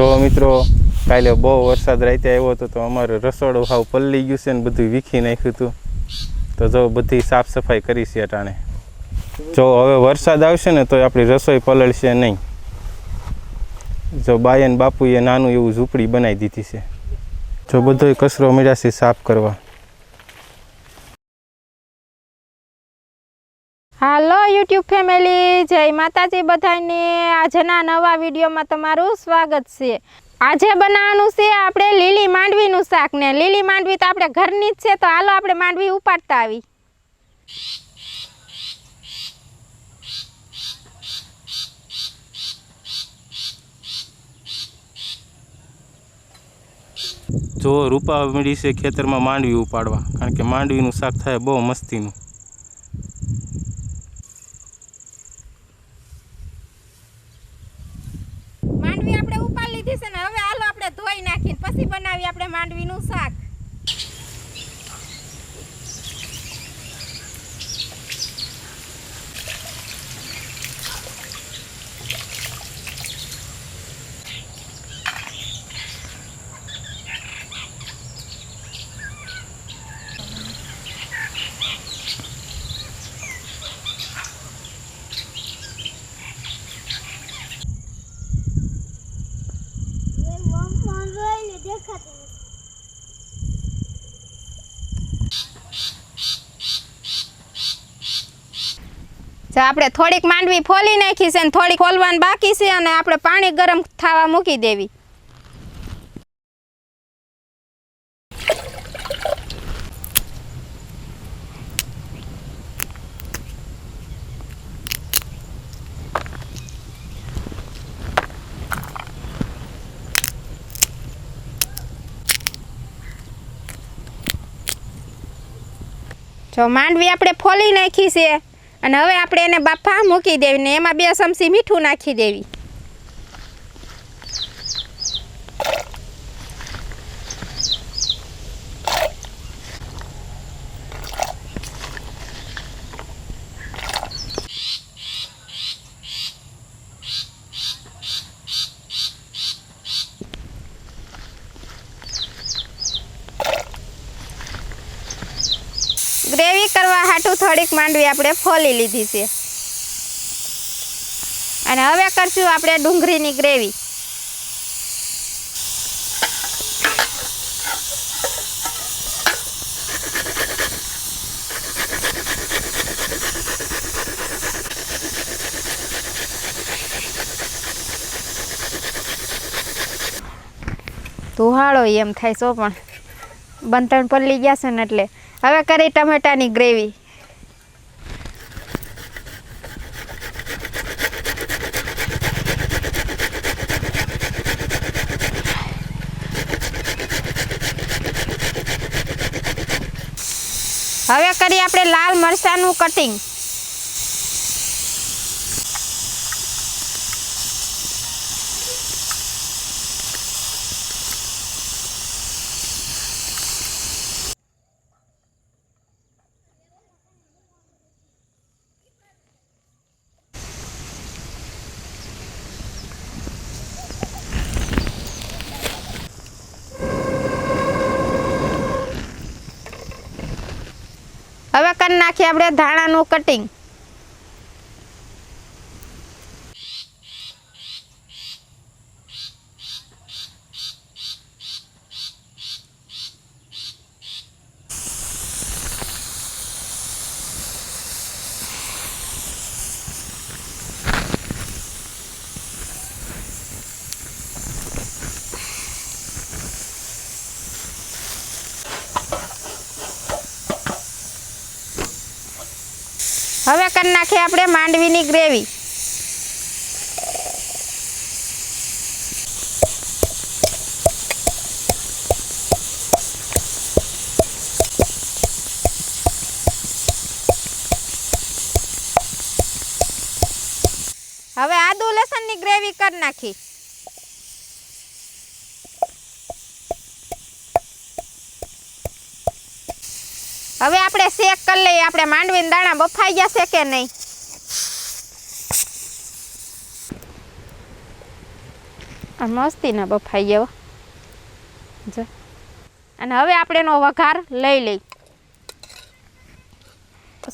જો મિત્રો, કાલે બહુ વરસાદ રાતે આવ્યો હતો, તો અમારું રસોડું હાવ પલ્લી ગયું છે ને બધું વીખી નાખ્યું હતું. તો જો બધી સાફ સફાઈ કરી છે અટાણે. જો હવે વરસાદ આવશે ને તો આપણી રસોઈ પલળશે નહીં. જો બાયન બાપુએ નાનું એવું ઝૂંપડી બનાવી દીધી છે. જો બધો કચરો મળ્યા છે સાફ કરવા. હાલો યુટ્યુબ ફેમિલી, જય માતાજી બધાને. આજના નવા વિડીયોમાં તમારું સ્વાગત છે. આજે બનાવવાનું છે આપણે લીલી માંડવીનું શાક ને. લીલી માંડવી તો આપણે ઘરની જ છે, તો હાલો આપણે માંડવી ઉપાડતા આવી. જો રૂપા મળી છે ખેતરમાં માંડવી ઉપાડવા, કારણ કે માંડવીનું શાક થાય બહુ મસ્તીનું માંડવી આપણે ઉપાડી લીધી છે ને હવે હાલો આપણે ધોઈ નાખીને પછી બનાવી આપણે માંડવીનું શાક. આપણે થોડીક માંડવી ફોલી નાખી છે ને થોડીક ફોલવાની બાકી છે અને આપણે પાણી ગરમ થવા મૂકી દેવી. જો માંડવી આપણે ફોલી નાખી છે. અને હવે આપણે એને બાફા મૂકી દેવી ને એમાં બે ચમચી મીઠું નાખી દેવી ગ્રેવી કરવા હાટું થોડીક માંડવી આપણે ફોલી લીધી છે. અને હવે કરશું આપણે ડુંગળીની ગ્રેવી. ધુહાળો એમ થાય સો પણ. બંધણ પલ્લી ગયા છે ને એટલે. હવે કરી ટમેટાની ગ્રેવી હવે કરી આપણે લાલ મરચાંનું કટિંગ હવે નાખીએ આપણે ધાણાનું કટિંગ હવે કરી નાખીએ આપણે માંડવીની ગ્રેવી. હવે આદુ લસણની ગ્રેવી કરી નાખી. હવે આપણે શેક કરી લઈએ. આપણે માંડવીના દાણા બફાઈ ગયા છે કે નહીં? મસ્તીના બફાઈ ગયો અને હવે આપણે એનો વઘાર લઈ લઈ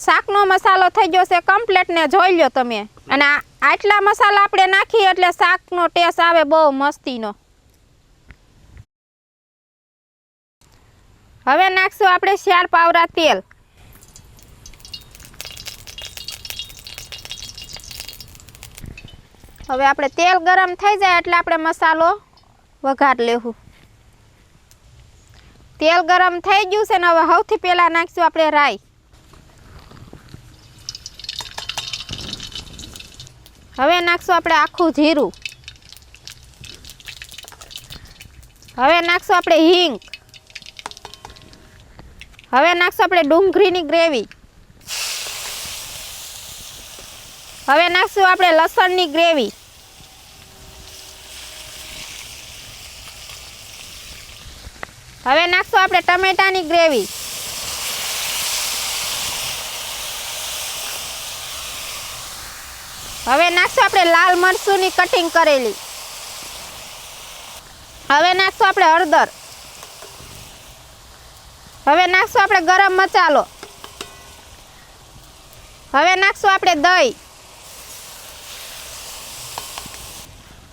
શાકનો મસાલો થઈ ગયો છે કમ્પ્લેટ ને જોઈ લો તમે. અને આટલા મસાલા આપણે નાખીએ એટલે શાકનો ટેસ્ટ આવે બહુ મસ્તીનો. હવે નાખશું આપણે ચાર પાવરા તેલ. હવે આપણે તેલ ગરમ થઈ જાય એટલે આપણે મસાલો વઘાર લેવું. તેલ ગરમ થઈ ગયું છે ને હવે સૌથી પહેલાં નાખીશું આપણે રાઈ. હવે નાખશું આપણે આખું જીરું. હવે નાખશું આપણે હિંગ. હવે નાખશું આપણે ડુંગળીની ગ્રેવી. હવે નાખશું આપણે લસણની ગ્રેવી. હવે નાખશું આપણે ટમેટાની ગ્રેવી. હવે નાખશું આપણે લાલ મરચુંની કટિંગ કરેલી. હવે નાખશું આપણે હળદર. હવે નાખશું આપણે ગરમ મસાલો. હવે નાખશું આપણે દહીં.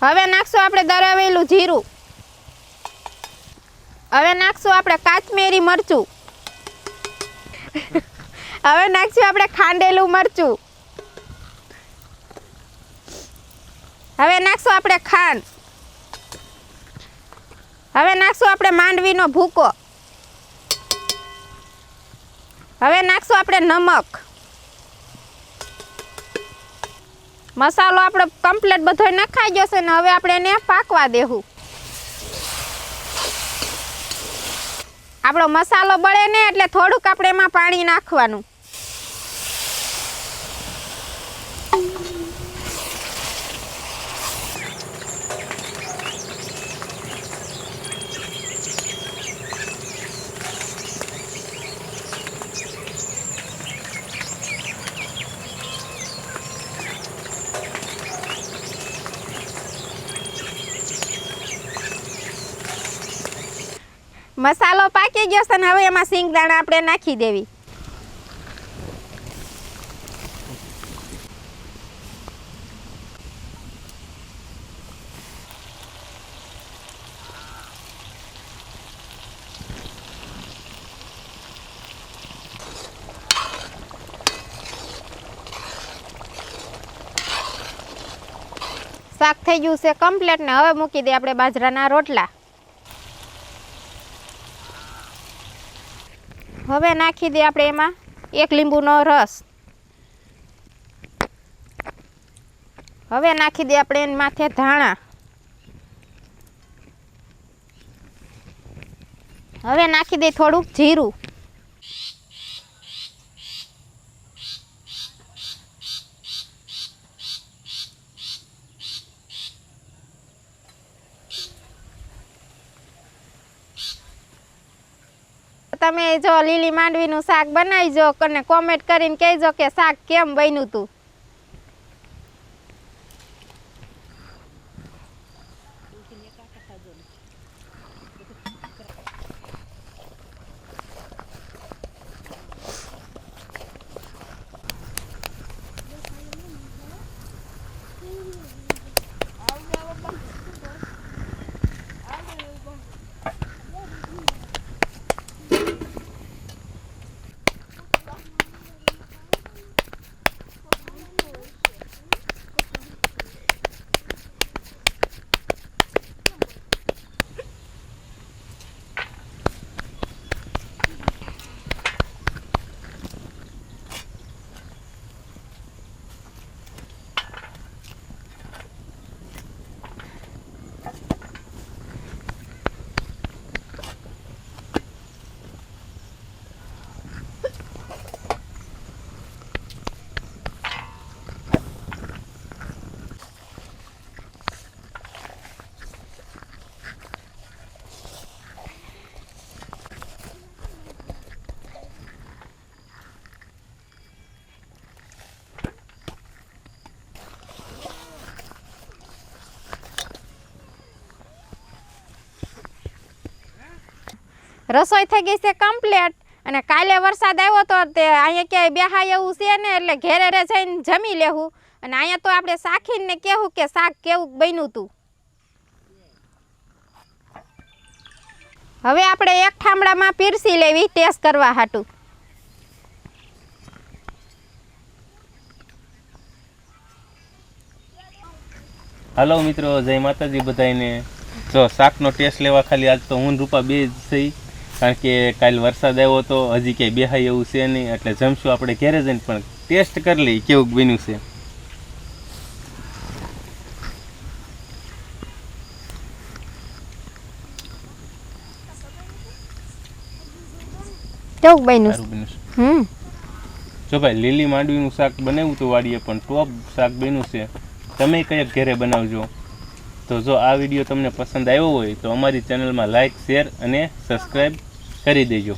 હવે નાખશું આપણે દરાવેલું જીરું. હવે નાખશું આપણે કાચમેરી મરચું. હવે નાખશું આપણે ખાંડેલું મરચું. હવે નાખશું આપણે ખાંડ. હવે નાખશું આપણે માંડવીનો ભૂકો. હવે નાખશું આપણે નમક. મસાલો આપણો કમ્પ્લીટ બધો નખાઈ ગયો છે ને હવે આપણે એને પાકવા દેવું આપણો મસાલો બળે ને એટલે થોડુંક આપણે એમાં પાણી નાખવાનું. મસાલો પાકી ગયો છે ને હવે એમાં સિંગદાણા આપણે નાખી દેવી. શાક થઈ ગયું છે કમ્પ્લીટ ને હવે મૂકી દે આપણે બાજરાના રોટલા. હવે નાખી દઈએ આપણે એમાં એક લીંબુનો રસ. હવે નાખી દઈએ આપણે એની માથે ધાણા. હવે નાખી દઈએ થોડુંક જીરું. તમે જો લીલી માંડવીનું શાક બનાવીજો અને કોમેન્ટ કરીને કહેજો કે શાક કેમ બન્યું હતું રસોઈ થઈ ગઈ છે કમ્પ્લીટ અને કાલે વરસાદ આવ્યો તો તે અહીંયા ક્યાંય બેહાય એવું છે ને, એટલે ઘેરે જઈને જમી લેવું અને અહીંયા તો આપણે શાખીને કહેવું કે શાક કેવું બન્યું હતું હવે આપણે એક ઠામડામાં પીરસી લેવી, ટેસ્ટ કરવા હાટું. હલો મિત્રો, જય માતાજી બધાને જો શાકનો ટેસ્ટ લેવા ખાલી આજ તો હું રૂપા બે જ થઈ કારણ કે કાલ વરસાદ આવ્યો તો હજી ક્યાંય બેહાય એવું છે નહીં એટલે જમશું આપણે ઘેરે જઈને પણ ટેસ્ટ કરી લઈએ કેવું બન્યું છે. કેવું બન્યું? હમ. જો ભાઈ લીલી માંડવીનું શાક બનાવ્યું તો વાડીએ પણ ટોપ શાક બન્યું છે. તમે કયા ઘરે બનાવજો. તો જો આ વીડિયો તમને પસંદ આવ્યો હોય તો અમારી ચેનલમાં લાઈક શેર અને સબસ્ક્રાઈબ કરી દેજો.